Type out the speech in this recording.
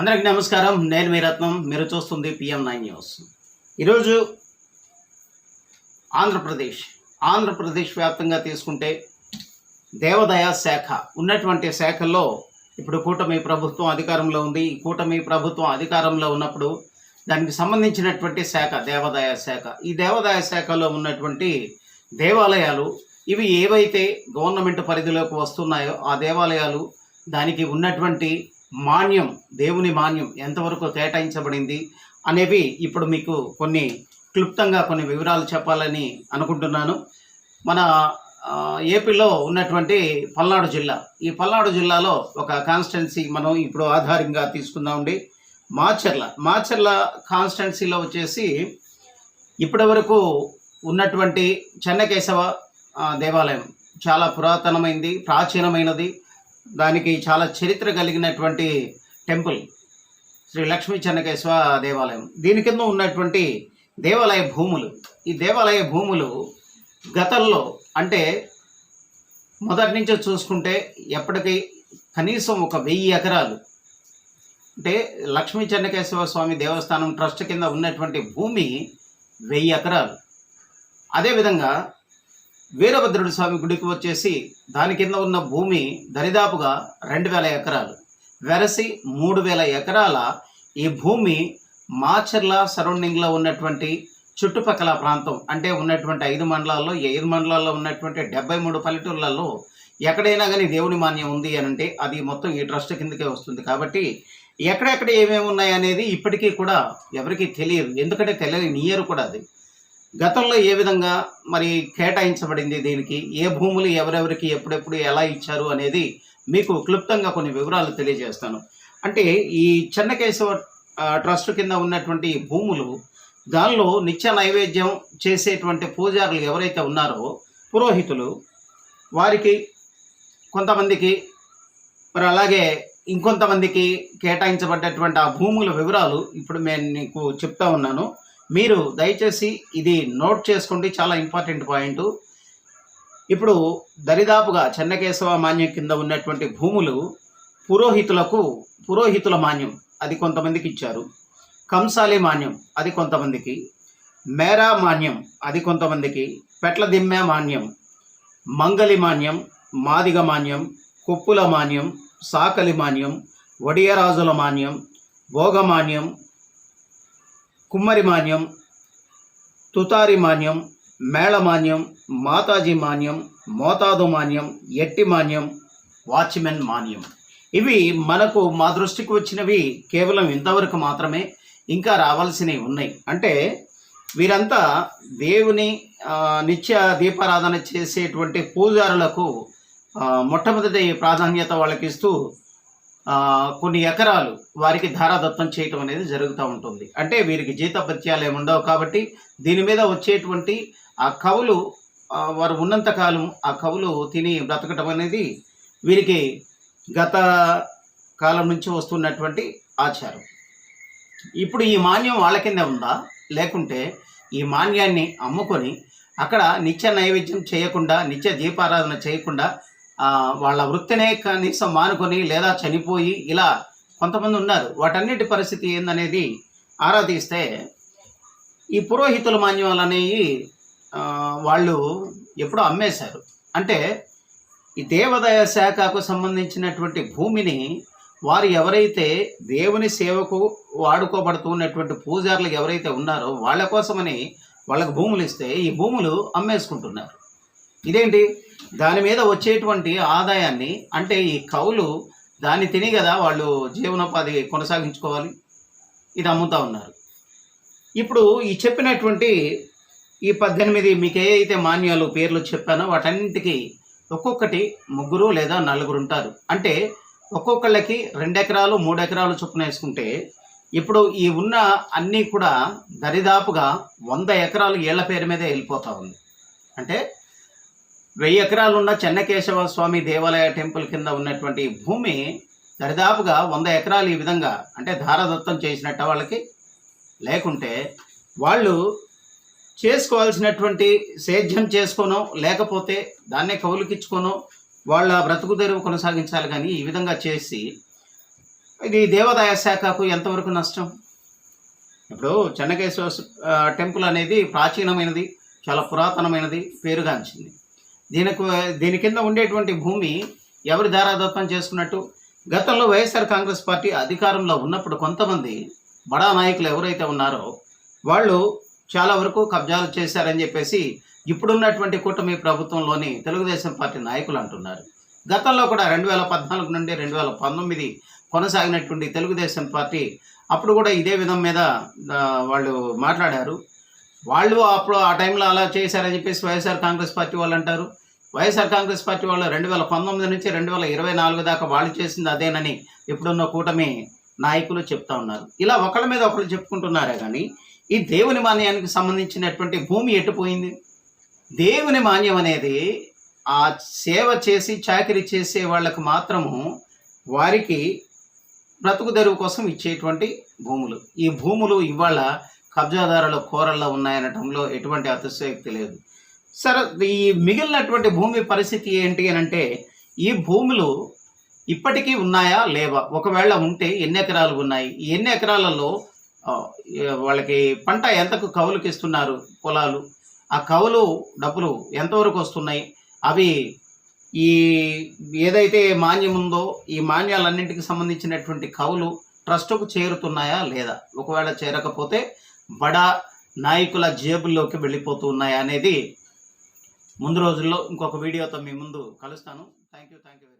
అందరికి నమస్కారం. నేను మీ రత్నం. మీరు చూస్తుంది పిఎం నైన్ న్యూస్. ఈరోజు ఆంధ్రప్రదేశ్ ఆంధ్రప్రదేశ్ వ్యాప్తంగా తీసుకుంటే దేవాదాయ శాఖ ఉన్నటువంటి శాఖల్లో ఇప్పుడు కూటమి ప్రభుత్వం అధికారంలో ఉంది. ఈ కూటమి ప్రభుత్వం అధికారంలో ఉన్నప్పుడు దానికి సంబంధించినటువంటి శాఖ దేవాదాయ శాఖ. ఈ దేవాదాయ శాఖలో ఉన్నటువంటి దేవాలయాలు ఇవి ఏవైతే గవర్నమెంట్ పరిధిలోకి వస్తున్నాయో ఆ దేవాలయాలు దానికి ఉన్నటువంటి మాన్యం దేవుని మాన్యం ఎంతవరకు కేటాయించబడింది అనేవి ఇప్పుడు మీకు కొన్ని క్లుప్తంగా కొన్ని వివరాలు చెప్పాలని అనుకుంటున్నాను. మన ఏపీలో ఉన్నటువంటి పల్నాడు జిల్లా. ఈ పల్నాడు జిల్లాలో ఒక కాన్స్టెన్సీ మనం ఇప్పుడు ఆధారంగా తీసుకుందామండి మాచర్ల. మాచర్ల కాన్స్టెన్సీలో వచ్చేసి ఇప్పటి వరకు ఉన్నటువంటి చెన్నకేశవ దేవాలయం. చాలా పురాతనమైనది ప్రాచీనమైనది. దానికి చాలా చరిత్ర కలిగినటువంటి టెంపుల్ శ్రీ లక్ష్మీ చెన్నకేశవ దేవాలయం. దీని కింద ఉన్నటువంటి దేవాలయ భూములు. ఈ దేవాలయ భూములు గతంలో అంటే మొదటి నుంచి చూసుకుంటే ఎప్పటికీ కనీసం ఒక వెయ్యి ఎకరాలు. అంటే లక్ష్మీ చెన్నకేశవ స్వామి దేవస్థానం ట్రస్ట్ కింద ఉన్నటువంటి భూమి వెయ్యి ఎకరాలు. అదేవిధంగా వీరభద్రుడి స్వామి గుడికి వచ్చేసి దాని కింద ఉన్న భూమి దరిదాపుగా రెండు వేల ఎకరాలు. వెరసి మూడు వేల ఎకరాల ఈ భూమి మాచర్ల సరౌండింగ్లో ఉన్నటువంటి చుట్టుపక్కల ప్రాంతం అంటే ఉన్నటువంటి ఐదు మండలాల్లో ఐదు మండలాల్లో ఉన్నటువంటి డెబ్బై మూడు పల్లెటూళ్ళల్లో ఎక్కడైనా కానీ దేవుని మాన్యం ఉంది అని అంటే అది మొత్తం ఈ ట్రస్ట్ కిందకే వస్తుంది. కాబట్టి ఎక్కడెక్కడ ఏమేమి ఉన్నాయి అనేది ఇప్పటికీ కూడా ఎవరికీ తెలియదు. ఎందుకంటే తెలియనియరు కూడా అది. గతంలో ఏ విధంగా మరి కేటాయించబడింది దీనికి? ఏ భూములు ఎవరెవరికి ఎప్పుడెప్పుడు ఎలా ఇచ్చారు అనేది మీకు క్లుప్తంగా కొన్ని వివరాలు తెలియజేస్తాను. అంటే ఈ చెన్నకేశవ ట్రస్ట్ కింద ఉన్నటువంటి భూములు దానిలో నిత్య నైవేద్యం చేసేటువంటి పూజారులు ఎవరైతే ఉన్నారో పురోహితులు వారికి కొంతమందికి మరి అలాగే ఇంకొంతమందికి కేటాయించబడ్డటువంటి ఆ భూముల వివరాలు ఇప్పుడు నేను నీకు చెప్తా ఉన్నాను. మీరు దయచేసి ఇది నోట్ చేసుకోండి చాలా ఇంపార్టెంట్ పాయింట్. ఇప్పుడు దరిదాపుగా చెన్నకేశవ మాన్యం కింద ఉన్నటువంటి భూములు పురోహితులకు పురోహితుల మాన్యం అది కొంతమందికి ఇచ్చారు. కంసాలి మాన్యం అది కొంతమందికి. మేరా మాన్యం అది కొంతమందికి. పెట్ల దిమ్మె మాన్యం మంగలి మాన్యం మాదిగ మాన్యం కొప్పుల మాన్యం సాకలి మాన్యం వడియరాజుల మాన్యం భోగమాన్యం కుమ్మరి మాన్యం తుతారి మాన్యం మేళమాన్యం మాతాజీ మాన్యం మోతాదు మాన్యం ఎట్టి మాన్యం వాచ్మెన్ మాన్యం ఇవి మనకు మా దృష్టికి వచ్చినవి కేవలం ఇంతవరకు మాత్రమే ఇంకా రావాల్సినవి ఉన్నాయి. అంటే వీరంతా దేవుని నిత్య దీపారాధన చేసేటువంటి పూజారులకు మొట్టమొదటి ప్రాధాన్యత వాళ్ళకి ఇస్తూ కొన్ని ఎకరాలు వారికి ధారాదత్తం చేయటం అనేది జరుగుతూ ఉంటుంది. అంటే వీరికి జీతపత్యాలు ఏమి ఉండవు కాబట్టి దీని మీద వచ్చేటువంటి ఆ కవులు వారు ఉన్నంతకాలం ఆ కవులు తిని బ్రతకటం అనేది వీరికి గత కాలం నుంచి వస్తున్నటువంటి ఆచారం. ఇప్పుడు ఈ మాన్యం వాళ్ళ కింద ఉందా? లేకుంటే ఈ మాన్యాన్ని అమ్ముకొని అక్కడ నిత్య నైవేద్యం చేయకుండా నిత్య దీపారాధన చేయకుండా వాళ్ళ వృత్తినే కనీసం మానుకొని లేదా చనిపోయి ఇలా కొంతమంది ఉన్నారు. వాటన్నిటి పరిస్థితి ఏందనేది ఆరా తీస్తే ఈ పురోహితుల మాన్యాలు అనేవి వాళ్ళు ఎప్పుడో అమ్మేశారు. అంటే ఈ దేవదయ శాఖకు సంబంధించినటువంటి భూమిని వారు ఎవరైతే దేవుని సేవకు వాడుకోబడుతున్నటువంటి పూజారులు ఎవరైతే ఉన్నారో వాళ్ళ కోసమని వాళ్ళకు భూములు ఇస్తే ఈ భూములు అమ్మేసుకుంటున్నారు. ఇదేంటి? దాని మీద వచ్చేటువంటి ఆదాయాన్ని అంటే ఈ కవులు దాన్ని తిని కదా వాళ్ళు జీవనోపాధి కొనసాగించుకోవాలి? ఇది అమ్ముతా ఉన్నారు. ఇప్పుడు ఈ చెప్పినటువంటి ఈ పద్దెనిమిది మీకు ఏదైతే మాన్యాలు పేర్లు చెప్పానో వాటన్నింటికి ఒక్కొక్కటి ముగ్గురు లేదా నలుగురు ఉంటారు. అంటే ఒక్కొక్కళ్ళకి రెండు ఎకరాలు మూడు ఎకరాలు చొప్పున వేసుకుంటే ఇప్పుడు ఈ ఉన్న అన్నీ కూడా దరిదాపుగా వంద ఎకరాలు ఏళ్ళ పేరు మీదే వెళ్ళిపోతూ ఉంది. అంటే వెయ్యి ఎకరాలున్న చెన్నకేశవ స్వామి దేవాలయ టెంపుల్ కింద ఉన్నటువంటి భూమి దరిదాపుగా వంద ఎకరాలు ఈ విధంగా అంటే ధారదత్తం చేసినట్ట వాళ్ళకి. లేకుంటే వాళ్ళు చేసుకోవాల్సినటువంటి సేద్యం చేసుకోనో లేకపోతే దాన్నే కౌలుకిచ్చుకోనో వాళ్ళ బ్రతుకు తెరువు కొనసాగించాలి కానీ ఈ విధంగా చేసి ఇది దేవాదాయ శాఖకు ఎంతవరకు నష్టం? ఇప్పుడు చెన్నకేశ్వర టెంపుల్ అనేది ప్రాచీనమైనది చాలా పురాతనమైనది పేరుగాంచింది. దీనికి దీని కింద ఉండేటువంటి భూమి ఎవరి దారాదత్తం చేసుకున్నట్టు? గతంలో వైఎస్ఆర్ కాంగ్రెస్ పార్టీ అధికారంలో ఉన్నప్పుడు కొంతమంది బడా నాయకులు ఎవరైతే ఉన్నారో వాళ్ళు చాలా వరకు కబ్జాలు చేశారని చెప్పేసి ఇప్పుడున్నటువంటి కూటమి ప్రభుత్వంలోని తెలుగుదేశం పార్టీ నాయకులు అంటున్నారు. గతంలో కూడా రెండు వేల పద్నాలుగు నుండి రెండు వేల పంతొమ్మిది కొనసాగినటువంటి తెలుగుదేశం పార్టీ అప్పుడు కూడా ఇదే విధం మీద వాళ్ళు మాట్లాడారు. వాళ్ళు అప్పుడు ఆ టైంలో అలా చేశారని చెప్పేసి వైఎస్ఆర్ కాంగ్రెస్ పార్టీ వాళ్ళు అంటారు. వైఎస్ఆర్ కాంగ్రెస్ పార్టీ వాళ్ళు రెండు వేల పంతొమ్మిది నుంచి రెండు వేల ఇరవై నాలుగు దాకా వాళ్ళు చేసింది అదేనని ఇప్పుడున్న కూటమి నాయకులు చెప్తా ఉన్నారు. ఇలా ఒకళ్ళ మీద ఒకళ్ళు చెప్పుకుంటున్నారే కానీ ఈ దేవుని మాన్యానికి సంబంధించినటువంటి భూమి ఎట్టుపోయింది దేవుని మాన్యం అనేది ఆ సేవ చేసి చాకరీ చేసే వాళ్ళకు మాత్రము వారికి బ్రతుకు తెరువు కోసం ఇచ్చేటువంటి భూములు. ఈ భూములు ఇవాళ కబ్జాదారుల కోరల్లో ఉన్నాయనటంలో ఎటువంటి అతిశయోక్తి లేదు. సరే ఈ మిగిలినటువంటి భూమి పరిస్థితి ఏంటి అని అంటే ఈ భూములు ఇప్పటికీ ఉన్నాయా లేవా? ఒకవేళ ఉంటే ఎన్ని ఎకరాలు ఉన్నాయి? ఈ ఎన్ని ఎకరాలలో వాళ్ళకి పంట ఎంతకు కవులకు ఇస్తున్నారు పొలాలు? ఆ కవులు డబ్బులు ఎంతవరకు వస్తున్నాయి? అవి ఈ ఏదైతే మాన్యం ఉందో ఈ మాన్యాలన్నింటికి సంబంధించినటువంటి కవులు ట్రస్టుకు చేరుతున్నాయా లేదా? ఒకవేళ చేరకపోతే బడా నాయకుల జేబుల్లోకి వెళ్ళిపోతూ ఉన్నాయనేది ముందు రోజుల్లో ఇంకొక వీడియోతో మీ ముందు కలుస్తాను. Thank you thank you